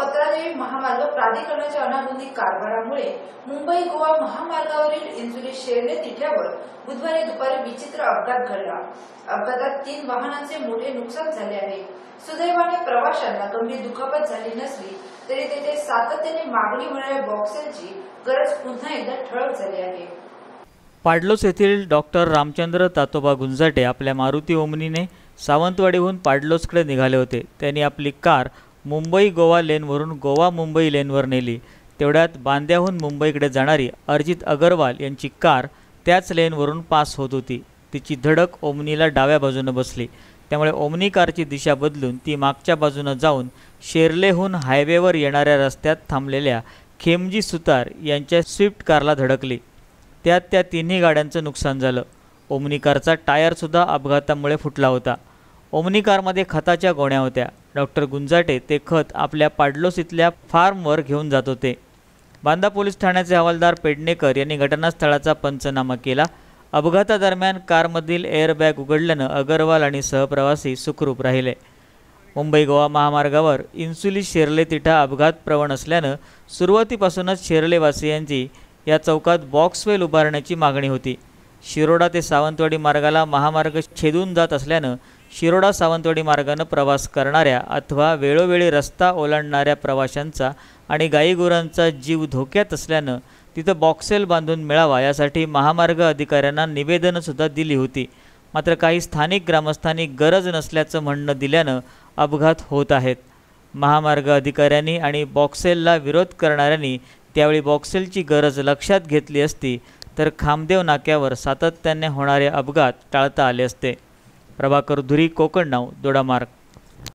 पत्रादेवी महामार्ग प्राधिकरणाच्या अनागोंदी कारभारामुळे मुंबई गोवा महामार्गावरील इंजुरी शेर्ले तिठ्यावर बुधवारी दुपारी विचित्र अपघात घडला. अपघातात तीन वाहनांचे मोठे नुकसान झाले आहे. सुदैवाने प्रवाशांना गंभीर दुखापत झाली नसली तरी तेथे सातत्याने मागणी होणाऱ्या बॉक्सेलची गरज पुन्हा एकदा ठळक झाली आहे. पाडलोस येथील डॉक्टर रामचंद्र तातोबा गुंजाटे आपल्या मारुती ओमनीने सावंतवाडीहून पाडलोसकडे निघाले होते. त्यांनी आपली कार मुंबई गोवा लेनवरून गोवा मुंबई लेनवर नेली. तेवढ्यात बांद्याहून मुंबईकडे जाणारी अर्जित अगरवाल यांची कार त्याच लेनवरून पास होत होती. तिची धडक ओमनीला डाव्या बाजूनं बसली. त्यामुळे ओमनी कारची दिशा बदलून ती मागच्या बाजूनं जाऊन शेर्लेहून हायवेवर येणाऱ्या रस्त्यात थांबलेल्या खेमजी सुतार यांच्या स्विफ्ट कारला धडकली. त्यात त्या तिन्ही गाड्यांचं नुकसान झालं. ओमनी कारचा टायरसुद्धा अपघातामुळे फुटला होता. ओमनी कारमध्ये खताच्या गोण्या होत्या. डॉक्टर गुंजाटे ते खत आपल्या पाडलोस इथल्या फार्मवर घेऊन जात होते. बांदा पोलीस ठाण्याचे हवालदार पेडणेकर यांनी घटनास्थळाचा पंचनामा केला. अपघातादरम्यान कारमधील एअरबॅग उघडल्यानं अगरवाल आणि सहप्रवासी सुखरूप राहिले. मुंबई गोवा महामार्गावर इन्सुली शेर्ले तिठा अपघात प्रवण असल्यानं सुरुवातीपासूनच शेर्लेवासियांची या चौकात बॉक्सवेल उभारण्याची मागणी होती. शिरोडा ते सावंतवाडी मार्गाला महामार्ग छेदून जात असल्यानं शिरोडा सावंतवाडी मार्गानं प्रवास करणाऱ्या अथवा वेळोवेळी रस्ता ओलांडणाऱ्या प्रवाशांचा आणि गाईगुरांचा जीव धोक्यात असल्यानं तिथं बॉक्सेल बांधून मिळावा यासाठी महामार्ग अधिकाऱ्यांना निवेदनंसुद्धा दिली होती. मात्र काही स्थानिक ग्रामस्थांनी गरज नसल्याचं म्हणणं दिल्यानं अपघात होत आहेत. महामार्ग अधिकाऱ्यांनी आणि बॉक्सेलला विरोध करणाऱ्यांनी त्यावेळी बॉक्सेलची गरज लक्षात घेतली असती तर खामदेव नाक्यावर सातत्याने होणारे अपघात टाळता आले असते. प्रभाकर धुरी कोकण नाव दोडामार्ग.